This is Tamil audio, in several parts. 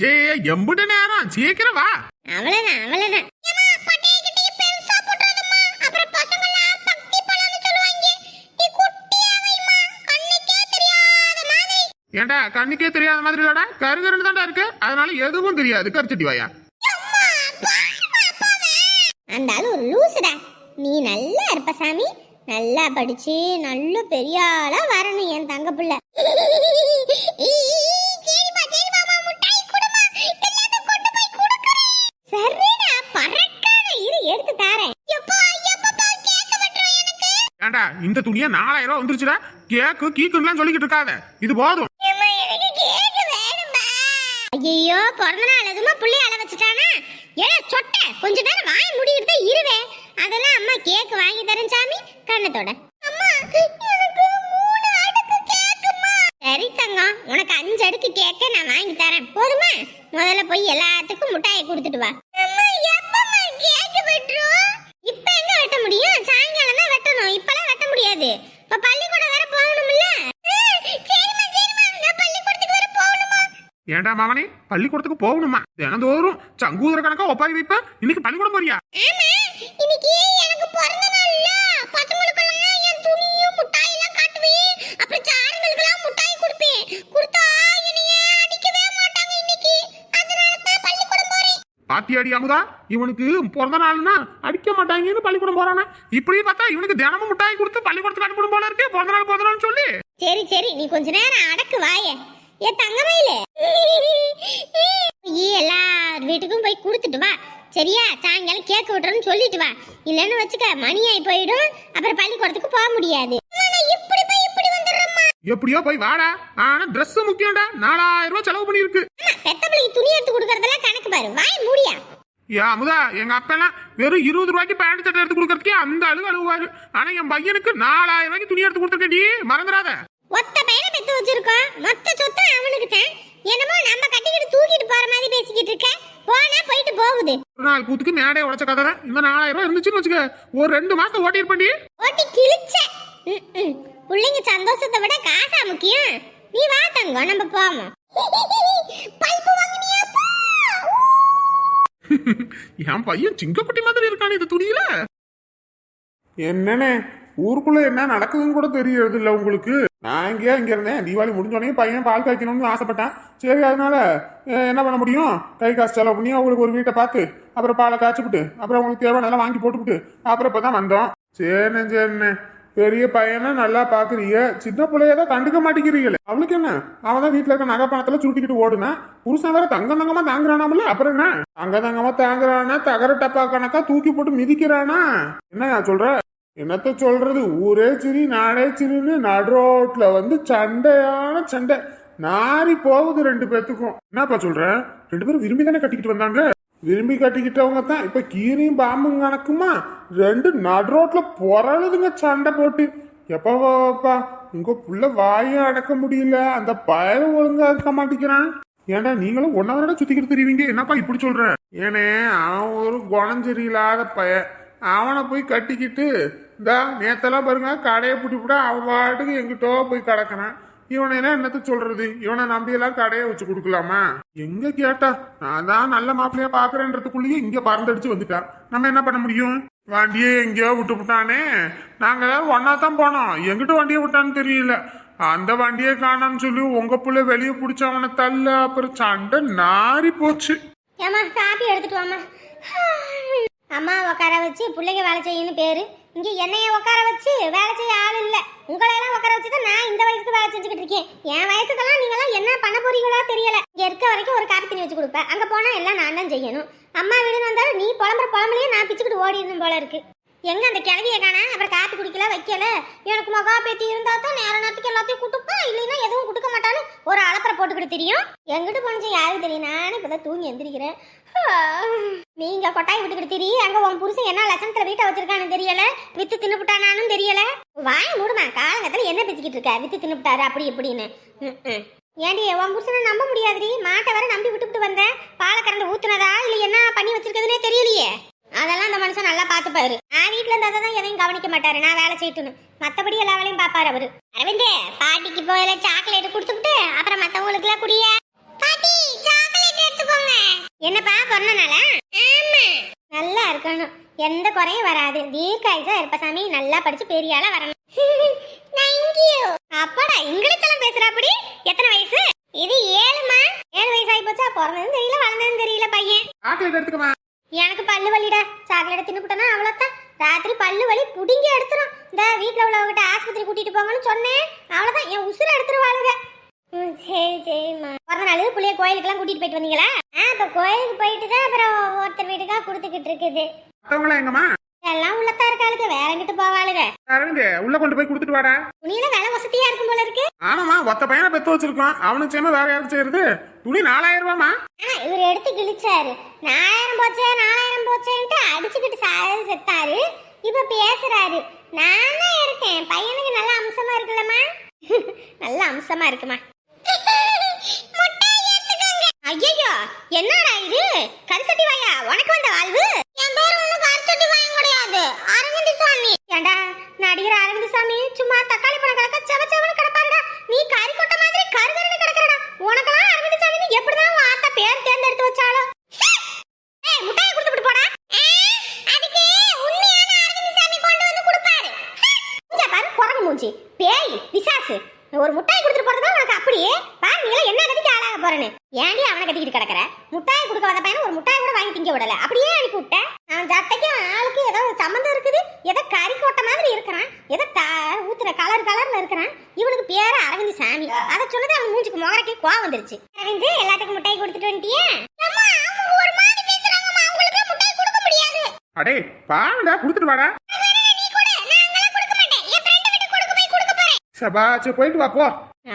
ஜே எம்புட்டு நேரம். சீக்கிரம் வா. அவ்வளவுதான் அவ்வளவுதான். ஏன்டா கண்ணுக்கே தெரியாத மாதிரி. இல்லடா? கருகருன்னு தான்டா இருக்கு. அதனால எதுவும் தெரியாது. கரிச்சட்டி வாயா. அந்த ஆளு ஒரு லூசுடா. நீ நல்லா இருப்ப சாமி. நல்லா படிச்சு நல்ல பெரிய ஆளா வரணும் என் தங்க புள்ள. ஏன்டா இந்த துணியா நாலாயிரம் ரூபாய் வந்துருச்சுடா. கேக்கு கீக்குன்னு சொல்லிக்கிட்டு இருக்காத. இது போதும். ஐயோ பிறந்த நாள் எதுமா புள்ளி அள வச்சுட்டானா? ஏ சொட்ட. கொஞ்ச நேரம் வாய் முடிக்கிட்டு தான் இருவே. அதெல்லாம் அம்மா கேக் வாங்கி தரேன் சாமி. கண்ணத்தோட அம்மா சரி தங்கம் உனக்கு அஞ்சு அடுக்கு கேக்க நான் வாங்கி தரேன். போதுமா? முதல்ல போய் எல்லாத்துக்கும் முட்டாயை கொடுத்துட்டு வா. முடியாது. இப்ப பள்ளிக்கூடம் வேற போகணும்ல? சரிம்மா சரிம்மா. நான் பள்ளிக்கூடத்துக்கு வேற போகணுமா? ஏன்டா மாமனே? பள்ளிக்கூடத்துக்கு போகணுமா? தினந்தோறும் சங்கூதர கணக்கா ஒப்பாரி வைப்ப? இன்னைக்கு பள்ளிக்கூடம் போறியா? ஆமா. இன்னைக்கு எனக்கு பிறந்த நாள்ல. பசங்களுக்கெல்லாம் என் துணியும் முட்டாய் எல்லாம் காட்டுவேன். அப்புறம் சாருங்களுக்கெல்லாம் முட்டாய் கொடுப்பேன். கொடுத்தா பாத்தியாடி அமுதா? இவனுக்கு பிறந்த நாள்னா அடிக்க மாட்டாங்கன்னு பள்ளிக்கூடம் போறானா? இப்படி பார்த்தா இவனுக்கு தினமும் மிட்டாய் கொடுத்து பள்ளிக்கூடத்துக்கு அனுப்பணும் போல இருக்கு பிறந்த நாள் பிறந்த நாள் சொல்லி. சரி சரி நீ கொஞ்ச நேரம் அடக்கு வாய. ஏ தங்கமயிலே நீ எல்லார் வீட்டுக்கும் போய் கொடுத்துட்டு வா. சரியா? சாயங்காலம் கேக் விட்டுறேன்னு சொல்லிட்டு வா. இல்லைன்னு வச்சுக்க மணி ஆகி போயிடும். அப்புறம் பள்ளிக்கூடத்துக்கு போக முடியாது. எப்படியோ போய் வாடா. ஆனா Dress முக்கியம்டா. நாலாயிரம் ரூபாய் செலவு பண்ணிருக்கு பெத்த பிள்ளைக்கு துணி எடுத்து கொடுக்கறதெல்லாம் கணக்கு பாரு வாய் மூடியா? ஏ அமுதா எங்க அப்பா எல்லாம் வெறும் இருபது ரூபாய்க்கு பேண்ட் சட்டை எடுத்து கொடுக்கறதுக்கே அந்த அழுகு அழுவாரு ஆனா என் பையனுக்கு நாலாயிரம் ரூபாய்க்கு துணி எடுத்து கொடுத்துருக்கேன்டி மறந்துடாத. ஒத்த பையனை பெத்து வச்சிருக்கோம். மொத்த சொத்து அவனுக்கு தான் என்னமோ நம்ம கட்டிக்கிட்டு தூக்கிட்டு போற மாதிரி பேசிக்கிட்டு இருக்க. போனா போயிட்டு போகுது. ஒரு நாள் கூத்துக்கு மேடை உடைச்ச கதை தான். இந்த நாலாயிரம் ரூபாய் இருந்துச்சுன்னு வச்சுக்க ஒரு ரெண்டு ஓட்டியிருப்பேன்டி ஓட்டி கிழிச்ச. ம், ம். புள்ளைங்க சந்தோஷத்தை விட காசா முக்கியம். நீ வா தங்கம் நம்ம போவோம். பல்பு வாங்குனியாப்பா என் பையன் சிங்கக்குட்டி மாதிரி இருக்கானே இந்த துணியில. என்னண்ணே ஊருக்குள்ள என்ன நடக்குதுன்னு கூட தெரியறது இல்ல உங்களுக்கு. நான் எங்கேயா இங்க இருந்தேன். தீபாவளி முடிஞ்சோடனே பையன் பால் காய்க்கணும்னு ஆசைப்பட்டேன். சரி அதனால என்ன பண்ண முடியும்? கை காசு செலவு பண்ணி அவங்களுக்கு ஒரு வீட்டை பார்த்து அப்புறம் பாலை காய்ச்சிவிட்டு அப்புறம் அவங்களுக்கு தேவையானதெல்லாம் வாங்கி போட்டுவிட்டு அப்புறம் இப்பதான் வந்தோம். சரிண்ணே சரிண்ணே. பெரிய பையனை நல்லா பாக்குறீங்க. சின்ன பிள்ளைய தான் கண்டுக்க மாட்டேங்கிறீங்களே. அவளுக்கு என்ன? அவன் தான் வீட்டுல இருக்க நகை பணத்துல சுருட்டிக்கிட்டு ஓடுனா புருஷன் வேற தங்க தங்கமா தாங்குறானாமல அப்புறம் என்ன? தங்க தங்கமா தாங்குறானா தகர டப்பா கணக்கா தூக்கி போட்டு மிதிக்கிறானா? என்ன சொல்ற? என்னத்த சொல்றது? ஊரே சிரி நாடே சிரின்னு நடுரோட்ல வந்து சண்டையான சண்டை. நாரி போகுது ரெண்டு பேத்துக்கும். என்னப்பா சொல்ற? ரெண்டு பேரும் விரும்பி தானே கட்டிக்கிட்டு வந்தாங்க? விரும்பி கட்டிக்கிட்டவங்க தான். இப்ப கீரியும் பாம்பும் கணக்குமா? ரெண்டு நடுரோட்ல பொறழுதுங்க சண்டை போட்டு. எப்பப்பா உங்க புள்ள வாயும் அடக்க முடியல. அந்த பயல ஒழுங்கா இருக்க மாட்டேங்கிறான். ஏன்டா நீங்களும் ஒன்னவரோட சுத்திக்கிட்டு தெரியுவீங்க என்னப்பா இப்படி சொல்கிறேன் ஏனே அவன் ஒரு குணம் சரியில்லாத பய அவனை போய் கட்டிக்கிட்டு இந்த நேத்தெல்லாம் பாருங்க கடையை பிடிப்பிட அவன் பாட்டுக்கு எங்கிட்டோ போய் கிடக்குறான். இவனை என்ன என்னத்த சொல்றது? இவனை நம்பி எல்லாம் கடையை வச்சு கொடுக்கலாமா? எங்க கேட்டா? நான் தான் நல்ல மாப்பிள்ளையா பாக்குறேன்றதுக்குள்ளேயே இங்க பறந்தடிச்சு வந்துட்டான் நம்ம என்ன பண்ண முடியும்? வண்டியை எங்கேயோ விட்டு விட்டானே. நாங்க எல்லாரும் ஒன்னா தான் போனோம். எங்கிட்ட வண்டியை விட்டான்னு தெரியல. அந்த வண்டியை காணாம சொல்லி உங்க புள்ள வெளியே பிடிச்சவனை தள்ள. அப்புறம் சண்டை நாரி போச்சு. ஏமா காப்பி எடுத்துட்டு வாமா அம்மா உட்கார வச்சு பிள்ளைங்க வேலை செய்யணும் பேரு. இங்க என்னைய உட்கார வச்சு வேலை செய்ய ஆள் இல்ல உங்களையெல்லாம் உட்கார வச்சு தான் வேலை செஞ்சுக்கிட்டு இருக்கேன் என் வயசுக்கெல்லாம் நீங்களாம் என்ன பண்ண போறீங்களோ தெரியல. இங்க இருக்க வரைக்கும் ஒரு காப்பி தண்ணி வச்சு கொடுப்பேன் அங்க போனா எல்லாம் நான் தான் செய்யணும். அம்மா வீடுன்னு வந்தாலும் நீ புலம்புற புலம்பலையே நான் பிச்சுக்கிட்டு ஓடிடணும் போல இருக்கு. எங்க அந்த கிழவியை காணா? அப்புறம் காப்பி குடிக்கல வைக்கல. எனக்கு மகா பேத்தி இருந்தா தான் நேர நேரத்துக்கு எல்லாத்தையும் கொடுப்பா இல்லைன்னா எதுவும் கொடுக்க மாட்டாலும் ஒரு அலப்பறை போட்டுக்கிட்டு தெரியும். எங்கிட்டு போனச்சு யாருக்கு தெரியும்? நானே இப்பதான் தூங்கி எந்திரிக்கிறேன். நீங்க கொட்டாய் விட்டுக்கிட்டு திரி அங்க உன் புருஷன் என்ன லட்சணத்துல வீட்டை வச்சிருக்கான்னு தெரியல? வித்து தின்னுபிட்டானாலும் தெரியல. வாய் மூடுமா? காலங்கத்துல என்ன பேசிக்கிட்டு இருக்க? வித்து தின்னுபிட்டாரு அப்படி இப்படின்னு. ம், ம். ஏண்டி உன் புருஷனை நம்ப முடியாதுடி. மாட்டை வர நம்பி விட்டுவிட்டு வந்தேன் பாலை கறந்து ஊத்துனதா? இல்ல என்ன பண்ணி வச்சிருக்குதுன்னே தெரியலையே. அதெல்லாம் அந்த மனுஷன் நல்லா பார்த்துப்பாரு. நான் வீட்டுல இருந்தா தான் எதையும் கவனிக்க மாட்டாரு. நான் வேலை செய்யட்டுன்னு மத்தபடி எல்லா வேலையும் பாப்பாரு அவரு. அரவிந்தே பாட்டிக்கு போயில சாக்லேட் கொடுத்துட்டு அப்புறம் மத்தவங்களுக்கு எல்லாம் குடிய. பிறந்தனால ஆமா நல்லா இருக்கணும். எந்த குறையும் வராது. தீர்க்காயுசா இருப்ப சாமி? நல்லா படிச்சு பெரிய ஆளா வரணும். அப்பாடா இங்கிலீஷ் எல்லாம் பேசுற அப்படி எத்தனை வயசு? இது ஏழுமா? ஏழு வயசு ஆகி போச்சா பிறந்ததும் தெரியல வளர்ந்ததும் தெரியல பையன். சாக்லேட் எடுத்துக்கமா. எனக்கு பல்லு வலிடா. சாக்லேட் தின்னுபிட்டனா அவ்வளோதான் ராத்திரி பல்லு வலி புடுங்கி எடுத்துரும். இந்த வீட்டில் உள்ளவங்கிட்ட ஆஸ்பத்திரி கூட்டிட்டு போங்கன்னு சொன்னேன். அவ்வளோதான் என் உசுரை எடுத்துருவாளுங்க சரி சரிம்மா. பிறந்த நாள் பிள்ளைய கோயிலுக்கெல்லாம் கூட்டிட்டு போயிட்டு வந்தீங்களா? கோயிலுக்கு போயிட்டு தான் அப்புறம் ஒருத்தர் வீட்டுக்கா கொடுத்துக்கிட்டு இருக்குது. மத்தவங்களா எங்கம்மா? எல்லாம் உள்ளத்தா இருக்காளுங்க வேற எங்கிட்டு போவாளுங்க. அரவிந்த் உள்ள கொண்டு போய் கொடுத்துட்டு வாடா. துணியில விலை வசதியா இருக்கும் போல இருக்கு. ஆமாமா ஒத்த பையனை பெத்து வச்சிருக்கோம். அவனுக்கு செய்யாம வேற யாரும் செய்யறது? துணி நாலாயிரம் ரூபாமா ஆனா இவர் எடுத்து கிழிச்சாரு. நாலாயிரம் போச்சே நாலாயிரம் போச்சேன்ட்டு அடிச்சுக்கிட்டு சாது செத்தாரு. இப்ப பேசுறாரு. நான் தான் எடுத்தேன். பையனுக்கு நல்ல அம்சமா இருக்குல்லம்மா. நல்ல அம்சமா இருக்குமா. ஐயோ என்னடா இது? கருசட்டி வாயா உனக்கு வந்த வாழ்வு? என் பேர் ஒண்ணும் கருசட்டி வாயம் கிடையாது. அரவிந்த் சாமி ஏண்டா நடிகர் அரவிந்த் சாமி சும்மா தக்காளி பழம் கிடக்க செவ செவனு கிடப்பாருடா. நீ கறி கொட்ட மாதிரி கருகருன்னு கிடக்கிறடா. உனக்கெல்லாம் அரவிந்த் சாமி எப்படிதான் வார்த்தை பேர் தேர்ந்தெடுத்து வச்சாலும் ஏய் முட்டையை கொடுத்துட்டு போடா. அதுக்கு உண்மையான அரவிந்த் சாமி கொண்டு வந்து கொடுப்பாரு. பாரு குரங்கு மூஞ்சி. பேய் விசாசு ஒரு முட்டாய் கொடுத்துட்டு போறதுதான் உனக்கு அப்படியே பாரு நீ எல்லாம் என்ன கதிக்கு ஆளாக போறேன்னு ஏன்டி அவனை கத்திக்கிட்டு கிடக்குற? முட்டாய் கொடுக்க வந்த பையன் ஒரு முட்டாய் கூட வாங்கி திங்க விடல. அப்படியே அனுப்பி விட்டேன் அவன் சட்டைக்கும் ஆளுக்கு ஏதோ ஒரு சம்மந்தம் இருக்குது. ஏதோ கறி கொட்ட மாதிரி இருக்கிறான். ஏதோ த ஊத்துற கலர் கலர்ல இருக்கிறான். இவனுக்கு பேர அரவிந்த் சாமி. அதை சொன்னது அவன் மூஞ்சுக்கு முகரைக்கு கோவம் வந்துருச்சு. அரவிந்த் எல்லாத்துக்கும் முட்டாய் கொடுத்துட்டு வந்துட்டியே? கொடுக்க அடே பாவடா கொடுத்துட்டு வாடா. சபா சரி போயிட்டு வா போ.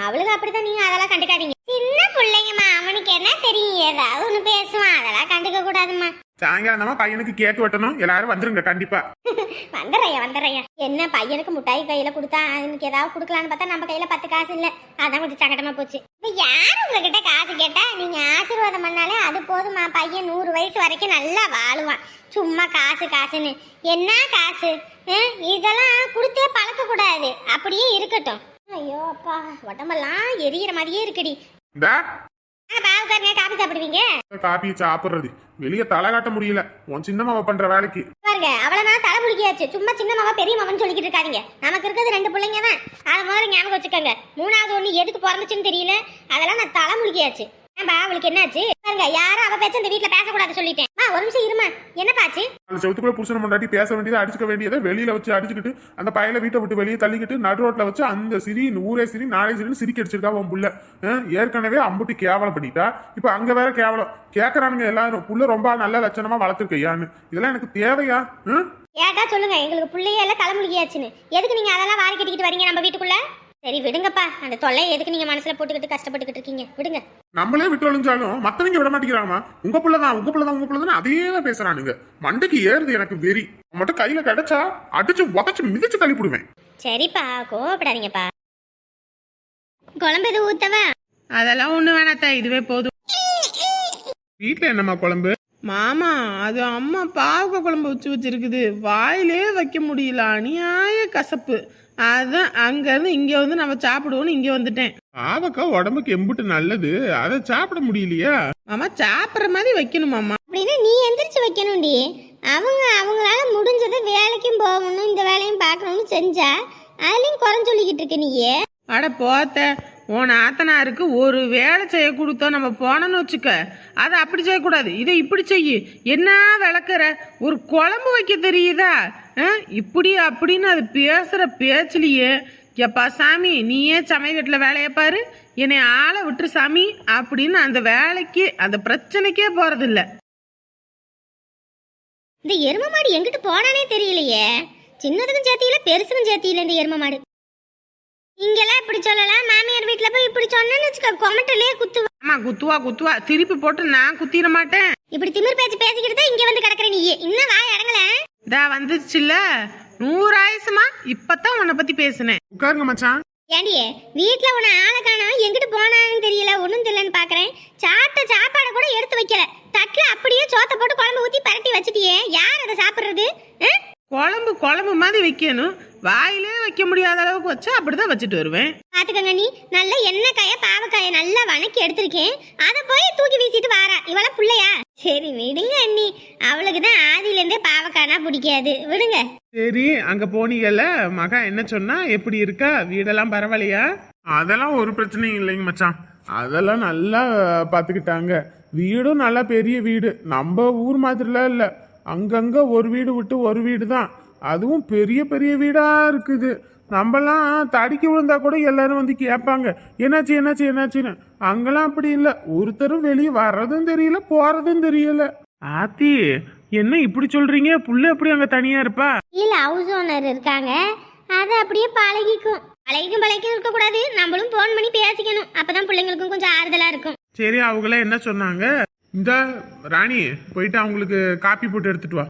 அவளுக்கு அப்படித்தான் நீங்க அதெல்லாம் கண்டுக்காதீங்க. சின்ன பிள்ளைங்கம்மா அவனுக்கு என்ன தெரியும்? ஏதாவது ஒன்று பேசுவான். அதெல்லாம் கண்டுக்க கூடாதுமா சாயங்காலம் பையனுக்கு கேக் வெட்டணும். எல்லாரும் வந்துருங்க கண்டிப்பா. வந்துடுறையா வந்துடுறையா என்ன பையனுக்கு முட்டாய் கையில கொடுத்தா அவனுக்கு ஏதாவது கொடுக்கலான்னு பார்த்தா நம்ம கையில பத்து காசு இல்ல. அதான் கொஞ்சம் சங்கடமா போச்சு. இப்ப யார் உங்ககிட்ட காசு கேட்டா? நீங்க ஆசீர்வாதம் பண்ணாலே அது போதுமா. பையன் நூறு வயசு வரைக்கும் நல்லா வாழுவான். சும்மா காசு காசுன்னு. என்ன காசு? இதெல்லாம் கொடுத்தே பழக்க கூடாது அப்படியே இருக்கட்டும். ஐயோ அப்பா உடம்பெல்லாம் எரியிற மாதிரியே இருக்குடி. பாவுக்காரங்க காபி சாப்பிடுவீங்க? காப்பி சாப்பிடுறது. வெளியே தலை காட்ட முடியல. உன் பண்ற வேலைக்கு. பாருங்க அவளை நான் தலை பிடிக்காச்சு சும்மா சின்ன பெரிய மகன் சொல்லிக்கிட்டு இருக்காதீங்க. நமக்கு இருக்கிறது ரெண்டு பிள்ளைங்க தான் அதை முதல்ல ஞாபகம் வச்சுக்கோங்க. மூணாவது ஒண்ணு எதுக்கு பிறந்துச்சுன்னு தெரியல. அதெல்லாம் நான் தலை முழுகியாச்சு. ஏன்பா அவளுக்கு என்னாச்சு? பாருங்க யாரும் அவ பேச்ச இந்த வீட்டுல பேசக்கூடாது சொல்லிட்டேன். ஒரு நிமிஷம் இருமா. என்னப்பாச்சு அந்த செவத்துக்குள்ள புருஷனை முன்னாடி பேச வேண்டியதை அடிச்சுக்க வேண்டியதை வெளியில வச்சு அடிச்சுக்கிட்டு அந்த பையனை வீட்டை விட்டு வெளியே தள்ளிக்கிட்டு நடு ரோட்ல வச்சு அந்த சிரி ஊரே சிரி நாளே சிரின்னு சிரிக்க அடிச்சிருக்கா உன் புள்ள. ஏற்கனவே அம்புட்டு கேவலம் பண்ணிட்டா. இப்ப அங்க வேற கேவலம். கேக்குறானுங்க எல்லாரும். புள்ள ரொம்ப நல்ல லட்சணமா வளர்த்துருக்கையான்னு இதெல்லாம் எனக்கு தேவையா? ஏட்டா சொல்லுங்க. எங்களுக்கு பிள்ளைய எல்லாம் தலை முழுகியாச்சுன்னு எதுக்கு நீங்க அதெல்லாம் வாரி கட்டிக்கிட்டு வரீங்க நம்ம வீட்டுக்குள்ள? சரி விடுங்கப்பா. அந்த தொல்லையை எதுக்கு நீங்க மனசுல போட்டுக்கிட்டு கஷ்டப்பட்டுக்கிட்டு இருக்கீங்க? விடுங்க. நம்மளே விட்டு ஒழிஞ்சாலும் மத்தவங்க விட மாட்டேங்கிறாமா? உங்க புள்ளதான் உங்க புள்ளதான் உங்க புள்ளதான் அதே தான் பேசுறானுங்க. மண்டைக்கு ஏறுது எனக்கு வெறி. மட்டும் கையில கிடைச்சா அடிச்சு உதச்சு மிதிச்சு தள்ளி போடுவேன் சரிப்பா கோவப்படாதீங்கப்பா. குழம்பு எதுவும் ஊத்தவா? அதெல்லாம் ஒண்ணு வேணாத்தா இதுவே போதும். வீட்டுல என்னம்மா குழம்பு? மாமா அது அம்மா பாவக்காய் குழம்பு வச்சு வச்சிருக்குது. வாயிலே வைக்க முடியல அநியாய கசப்பு. அதான் அங்க இருந்து இங்க வந்து நம்ம சாப்பிடுவோம்னு இங்க வந்துட்டேன். பாவக்காய் உடம்புக்கு எம்புட்டு நல்லது. அதை சாப்பிட முடியலையா? மாமா சாப்பிட்ற மாதிரி வைக்கணும் மாமா. அப்படின்னா நீ எந்திரிச்சு வைக்கணும்டி. அவங்க அவங்களால முடிஞ்சதை வேலைக்கும் போகணும் இந்த வேலையும் பார்க்கணும்னு செஞ்சா அதுலயும் குறை சொல்லிக்கிட்டு இருக்க நீயே. அட போத்த. உன் ஆத்தனாருக்கு ஒரு வேலை செய்ய கொடுத்தோம் நம்ம போனோன்னு வச்சுக்க. அதை அப்படி செய்யக்கூடாது. இதை இப்படி செய்யு. என்ன விளக்குற? ஒரு குழம்பு வைக்க தெரியுதா? ஆ? இப்படி அப்படின்னு அது பேசுகிற பேச்சிலேயே எப்பா சாமி நீயே சமையல் வேலையை பாரு. என்னை ஆளை விட்டுரு சாமி அப்படின்னு அந்த வேலைக்கு அந்த பிரச்சனைக்கே போகிறதில்ல இந்த எரும மாடு எங்கிட்டு போனானே தெரியலையே. சின்னதுக்கும் சேர்த்தியில பெருசுக்கும் சேர்த்தியில இந்த எரும மாடு. இங்கெல்லாம் இப்படி சொல்லலாம் மாமியார் வீட்டுல போய் இப்படி சொன்னேன்னு வச்சுக்க கொமட்டலே குத்து ஆமா குத்துவா குத்துவா. திருப்பி போட்டு நான் குத்திர மாட்டேன். இப்படி திமிர் பேச்சு பேசிக்கிட்டு தான் இங்க வந்து கிடக்குற நீ. இன்னும் வாய் அடங்கல. இதா வந்துச்சுல்ல நூறு ஆயுசுமா? இப்பதான் உன்னை பத்தி பேசினேன். உட்காருங்க மச்சான். ஏண்டியே வீட்ல உன ஆளை காணோம். எங்கிட்டு போனான்னு தெரியல. ஒண்ணும் தெரியலன்னு பாக்குறேன். சாப்பிட்ட சாப்பாடை கூட எடுத்து வைக்கல. தட்டுல அப்படியே சோத்த போட்டு குழம்பு ஊத்தி பரட்டி வச்சிட்டியே. யார் அதை சாப்பிடுறது? குழம்பு குழம்பு மாதிரி வைக்கணும். வாயிலே வைக்க முடியாத அளவுக்கு வச்சா அப்படிதான் வச்சுட்டு வருவேன். பாத்துக்கங்க நீ நல்ல எண்ணெய்க்காய பாவக்காய நல்லா வணக்கி எடுத்திருக்கேன். அதை போய் தூக்கி வீசிட்டு வாரா. இவள புள்ளையா? சரி விடுங்க அண்ணி. அவளுக்கு தான் ஆதியிலேருந்தே பாவக்காய்னா பிடிக்காது. விடுங்க. சரி அங்க போனீங்கல்ல மகா என்ன சொன்னா? எப்படி இருக்கா? வீடெல்லாம் பரவாயில்லையா? அதெல்லாம் ஒரு பிரச்சனையும் இல்லைங்க மச்சான். அதெல்லாம் நல்லா பார்த்துக்கிட்டாங்க. வீடும் நல்லா பெரிய வீடு. நம்ம ஊர் மாதிரிலாம் இல்லை. அங்கங்க ஒரு வீடு விட்டு ஒரு வீடு தான் அதுவும் பெரிய பெரிய வீடா இருக்குது. நம்மலாம் தடிக்கி விழுந்தா கூட எல்லாரும் வந்து கேட்பாங்க என்னாச்சு என்னாச்சு என்னாச்சுன்னு. அங்கெல்லாம் அப்படி இல்லை. ஒருத்தரும் வெளியே வர்றதும் தெரியல போறதும் தெரியல. ஆத்தி என்ன இப்படி சொல்றீங்க? புள்ள எப்படி அங்க தனியா இருப்பா? இல்ல ஹவுஸ் ஓனர் இருக்காங்க. அது அப்படியே பழகிக்கும். பழகிக்கும் பழகிக்கும் இருக்கக்கூடாது நம்மளும் ஃபோன் பண்ணி பேசிக்கணும். அப்பதான் பிள்ளைங்களுக்கும் கொஞ்சம் ஆறுதலா இருக்கும். சரி அவங்களாம் என்ன சொன்னாங்க? இந்த ராணி போயிட்டு அவங்களுக்கு காப்பி போட்டு எடுத்துட்டு வா.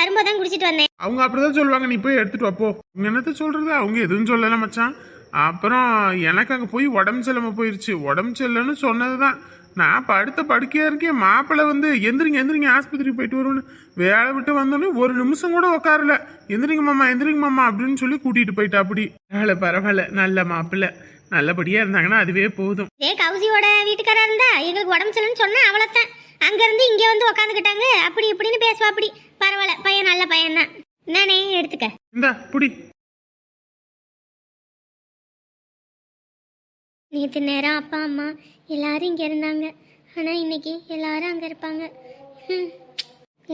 வரும்போது தான் குடிச்சிட்டு வந்தேன். அவங்க அப்படிதான் சொல்லுவாங்க நீ போய் எடுத்துட்டு வா போ. அவங்க என்னத்த சொல்றது? அவங்க எதுவும் சொல்லல மச்சான். அப்புறம் எனக்கு அங்க போய் உடம்பு செல்லாம போயிருச்சு. உடம்பு செல்லன்னு சொன்னதுதான். நான் படுத்த படுக்கையா இருக்கேன். மாப்பிள்ளை வந்து எந்திரிங்க எந்திரிங்க ஆஸ்பத்திரி போயிட்டு வருவோன்னு வேலை விட்டு வந்தோடனே ஒரு நிமிஷம் கூட உட்காரல எந்திரிங்க மாமா எந்திரிங்க மாமா அப்படின்னு சொல்லி கூட்டிட்டு போயிட்டா அப்படி. பரவாயில்ல பரவாயில்ல. நல்ல மாப்பிள்ள. நல்லபடியா இருந்தாங்கன்னா அதுவே போதும். இதே கௌசியோட வீட்டுக்காரா இருந்தா? எங்களுக்கு உடம்பு சரியில்லைன்னு சொன்னா அவ்வளோத்தான் அங்க இருந்து இங்க வந்து உட்காந்துக்கிட்டாங்க அப்படி இப்படின்னு பேசுவா அப்படி பரவாயில்ல பையன் நல்ல பையன் தான் நானே எடுத்துக்க. இந்தா புடி. நேற்று நேரம் அப்பா அம்மா எல்லாரும் இங்கே இருந்தாங்க. ஆனால் இன்னைக்கு எல்லாரும் அங்கே இருப்பாங்க.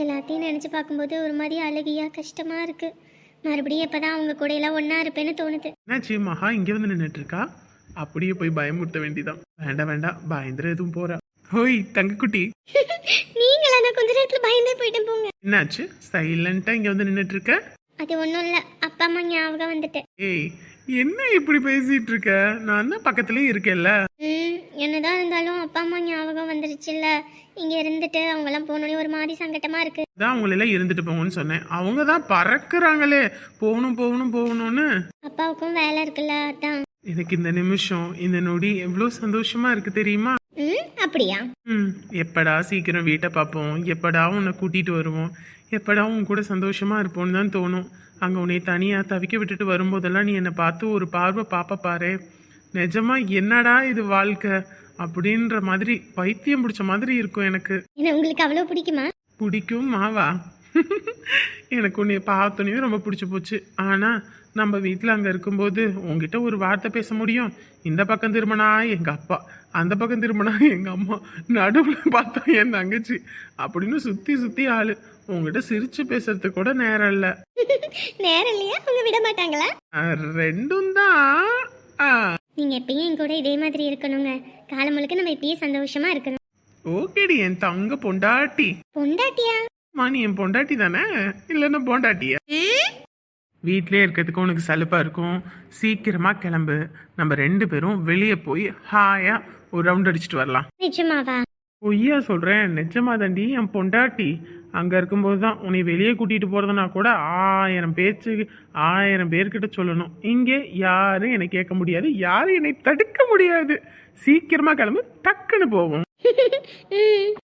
எல்லாத்தையும் நினச்சி பார்க்கும்போது ஒரு மாதிரி அழுகையாக கஷ்டமாக இருக்குது மறுபடியும் எப்போ தான் அவங்க கூட எல்லாம் ஒன்றா இருப்பேன்னு தோணுது. என்னாச்சு மகா? இங்க வந்து நின்றுட்டு இருக்கா? அப்படியே போய் பயமுறுத்த வேண்டியதான் வேண்டாம் வேண்டாம் பயந்துர எதுவும் போறா. ஹோய் தங்கக்குட்டி. நீங்களா? நான் கொஞ்ச நேரத்தில் பயந்தே போயிட்டேன் போங்க. என்னாச்சு? சைலண்டா இங்க வந்து நின்றுட்டு இருக்க அது ஒன்றும் இல்லை. அப்பா அம்மா ஞாபகம் வந்துட்டு. ஏய் என்ன இப்படி பேசிட்டு இருக்க நான் தான் பக்கத்துலயே இருக்கேன்ல? என்னதான் இருந்தாலும் அப்பா அம்மா ஞாபகம் வந்துருச்சுல்ல. இங்கே இருந்துட்டு அவங்கெல்லாம் போனோடனே ஒரு மாதிரி சங்கட்டமாக இருக்குது தான் அவங்களெல்லாம் இருந்துட்டு போங்கன்னு சொன்னேன். அவங்க தான் பறக்குறாங்களே. போகணும் போகணும் போகணும்னு. அப்பாவுக்கும் வேலை இருக்குல்ல அதான். எனக்கு இந்த நிமிஷம் இந்த நொடி எவ்வளோ சந்தோஷமா இருக்கு தெரியுமா? ம் அப்படியா? ம் எப்படா சீக்கிரம் வீட்டை பார்ப்போம் எப்படா உன்னை கூட்டிட்டு வருவோம் எப்படா உன் கூட சந்தோஷமா இருப்போம்னு தான் தோணும். அங்கே உன்னை தனியாக தவிக்க விட்டுட்டு வரும்போதெல்லாம் நீ என்னை பார்த்து ஒரு பார்வை பாப்ப பாரு. நிஜமா என்னடா இது வாழ்க்கை அப்படின்ற மாதிரி பைத்தியம் பிடிச்ச மாதிரி இருக்கும் எனக்கு. என்ன உங்களுக்கு அவ்வளோ பிடிக்குமா? பிடிக்கும் மாவா. எனக்கு உன்னை பார்த்தோன்னே ரொம்ப பிடிச்சி போச்சு. ஆனால் நம்ம வீட்டில் அங்கே இருக்கும்போது உங்ககிட்ட ஒரு வார்த்தை பேச முடியும். இந்த பக்கம் திரும்பினா எங்கள் அப்பா அந்த பக்கம் திரும்பினா எங்கள் அம்மா நடுவில் பார்த்தா என் தங்கச்சி அப்படின்னு சுற்றி சுற்றி ஆளு. உங்ககிட்ட சிரிச்சு பேசுறதுக்கு கூட நேரம் இல்லை. நேரம் இல்லையா? அவங்க விட மாட்டாங்களா? ரெண்டும் தான். நீங்க எப்பயும் என் கூட இதே மாதிரி இருக்கணுங்க. காலம் முழுக்க நம்ம இப்பயே சந்தோஷமா இருக்கணும். ஓகேடி என் தங்க பொண்டாட்டி. பொண்டாட்டியா? மணி என் பொண்டாட்டி தானே? இல்லைன்னா பொண்டாட்டியா? வீட்லயே இருக்கிறதுக்கு உனக்கு சலுப்பா இருக்கும். சீக்கிரமா கிளம்பு. நம்ம ரெண்டு பேரும் வெளியே போய் ஹாயா ஒரு ரவுண்ட் அடிச்சுட்டு வரலாம். நிஜமாவா? பொய்யா சொல்றேன். நிஜமா தாண்டி என் பொண்டாட்டி அங்க இருக்கும்போது தான் உன்னை வெளியே கூட்டிட்டு போறதுனா கூட ஆயிரம் பேச்சு ஆயிரம் பேர்கிட்ட சொல்லணும். இங்கே யாரும் என்னை கேட்க முடியாது. யாரும் என்னை தடுக்க முடியாது. சீக்கிரமா கிளம்பு. டக்குன்னு போவோம்.